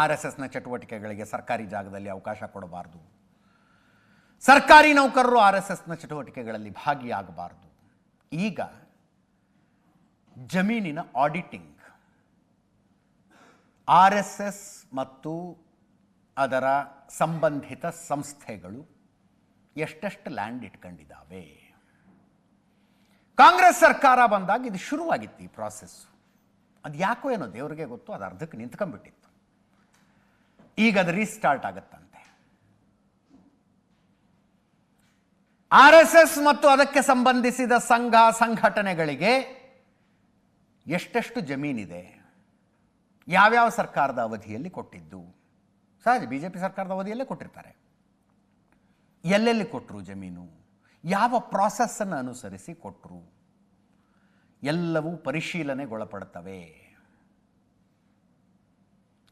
R S ಎಸ್ನ ಚಟುವಟಿಕೆಗಳಿಗೆ ಸರ್ಕಾರಿ ಜಾಗದಲ್ಲಿ ಅವಕಾಶ ಕೊಡಬಾರ್ದು. ಸರ್ಕಾರಿ ನೌಕರರು ಆರ್ ಎಸ್ ಎಸ್ನ ಚಟುವಟಿಕೆಗಳಲ್ಲಿ ಭಾಗಿಯಾಗಬಾರ್ದು. ಈಗ ಜಮೀನಿನ ಆಡಿಟಿಂಗ್, ಆರ್ ಎಸ್ ಎಸ್ ಮತ್ತು ಅದರ ಸಂಬಂಧಿತ ಸಂಸ್ಥೆಗಳು ಎಷ್ಟೆಷ್ಟು ಲ್ಯಾಂಡ್ ಇಟ್ಕೊಂಡಿದ್ದಾವೆ? ಕಾಂಗ್ರೆಸ್ ಸರ್ಕಾರ ಬಂದಾಗ ಇದು ಶುರುವಾಗಿತ್ತು ಈ ಪ್ರಾಸೆಸ್ಸು. ಅದು ಯಾಕೋ ಏನೋ ದೇವರಿಗೆ ಗೊತ್ತು, ಅದು ಅರ್ಧಕ್ಕೆ ನಿಂತ್ಕೊಂಡ್ಬಿಟ್ಟಿತ್ತು. ಈಗ ಅದು ರೀಸ್ಟಾರ್ಟ್ ಆಗುತ್ತಂತೆ. ಆರ್ ಎಸ್ ಎಸ್ ಮತ್ತು ಅದಕ್ಕೆ ಸಂಬಂಧಿಸಿದ ಸಂಘ, ಸಂಘಟನೆಗಳಿಗೆ ಎಷ್ಟೆಷ್ಟು ಜಮೀನಿದೆ? ಯಾವ್ಯಾವ ಸರ್ಕಾರದ ಅವಧಿಯಲ್ಲಿ ಕೊಟ್ಟಿದ್ದು? ಸಹಜ ಬಿ ಜೆ ಪಿ ಸರ್ಕಾರದ ಅವಧಿಯಲ್ಲೇ ಕೊಟ್ಟಿರ್ತಾರೆ. ಎಲ್ಲೆಲ್ಲಿ ಕೊಟ್ಟರು ಜಮೀನು? ಯಾವ ಪ್ರಾಸೆಸ್ಸನ್ನು ಅನುಸರಿಸಿ ಕೊಟ್ಟರು ಎಲ್ಲವೂ ಪರಿಶೀಲನೆಗೊಳಪಡ್ತವೆ.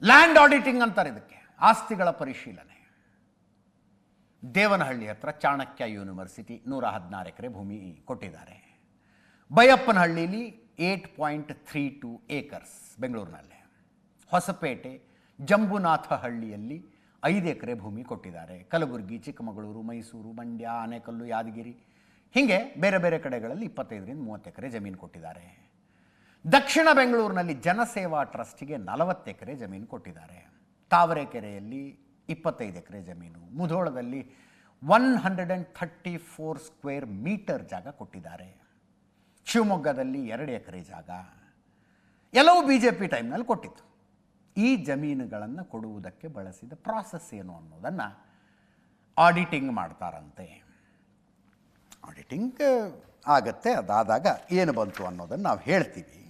ಲ್ಯಾಂಡ್ ಆಡಿಟಿಂಗ್ ಅಂತಾರೆ ಇದಕ್ಕೆ, ಆಸ್ತಿಗಳ ಪರಿಶೀಲನೆ. ದೇವನಹಳ್ಳಿ ಹತ್ರ ಚಾಣಕ್ಯ ಯೂನಿವರ್ಸಿಟಿ ನೂರ ಹದಿನಾರು ಎಕರೆ ಭೂಮಿ ಕೊಟ್ಟಿದ್ದಾರೆ. ಬೈಯಪ್ಪನಹಳ್ಳಿಲಿ eight point three two acres ಬೆಂಗಳೂರಿನಲ್ಲೇ. ಹೊಸಪೇಟೆ, ಜಂಬುನಾಥಹಳ್ಳಿಯಲ್ಲಿ ಐದು ಎಕರೆ ಭೂಮಿ ಕೊಟ್ಟಿದ್ದಾರೆ. ಕಲಬುರಗಿ, ಚಿಕ್ಕಮಗಳೂರು, ಮೈಸೂರು, ಮಂಡ್ಯ, ಆನೆಕಲ್ಲು, ಯಾದಗಿರಿ. ಹೀಗೆ ಬೇರೆ ಬೇರೆ ಕಡೆಗಳಲ್ಲಿ ಇಪ್ಪತ್ತೈದರಿಂದ ಮೂವತ್ತು ಎಕರೆ ಜಮೀನು ಕೊಟ್ಟಿದ್ದಾರೆ. ದಕ್ಷಿಣ ಬೆಂಗಳೂರಿನಲ್ಲಿ ಜನಸೇವಾ ಟ್ರಸ್ಟಿಗೆ ನಲವತ್ತು ಎಕರೆ ಜಮೀನು ಕೊಟ್ಟಿದ್ದಾರೆ. ತಾವರೆಕೆರೆಯಲ್ಲಿ ಇಪ್ಪತ್ತೈದು ಎಕರೆ ಜಮೀನು. ಮುಧೋಳದಲ್ಲಿ one hundred and thirty four square metre ಜಾಗ ಕೊಟ್ಟಿದ್ದಾರೆ. ಶಿವಮೊಗ್ಗದಲ್ಲಿ ಎರಡು ಎಕರೆ ಜಾಗ. ಎಲ್ಲವೂ ಬಿ ಜೆ ಪಿ ಟೈಮ್ನಲ್ಲಿ ಕೊಟ್ಟಿತ್ತು. ಈ ಜಮೀನುಗಳನ್ನು ಕೊಡುವುದಕ್ಕೆ ಬಳಸಿದ ಪ್ರಾಸೆಸ್ ಏನು ಅನ್ನೋದನ್ನು ಆಡಿಟಿಂಗ್ ಮಾಡ್ತಾರಂತೆ. ಆಡಿಟಿಂಗ್ ಆಗತ್ತೆ, ಅದಾದಾಗ ಏನು ಬಂತು ಅನ್ನೋದನ್ನು ನಾವು ಹೇಳ್ತೀವಿ.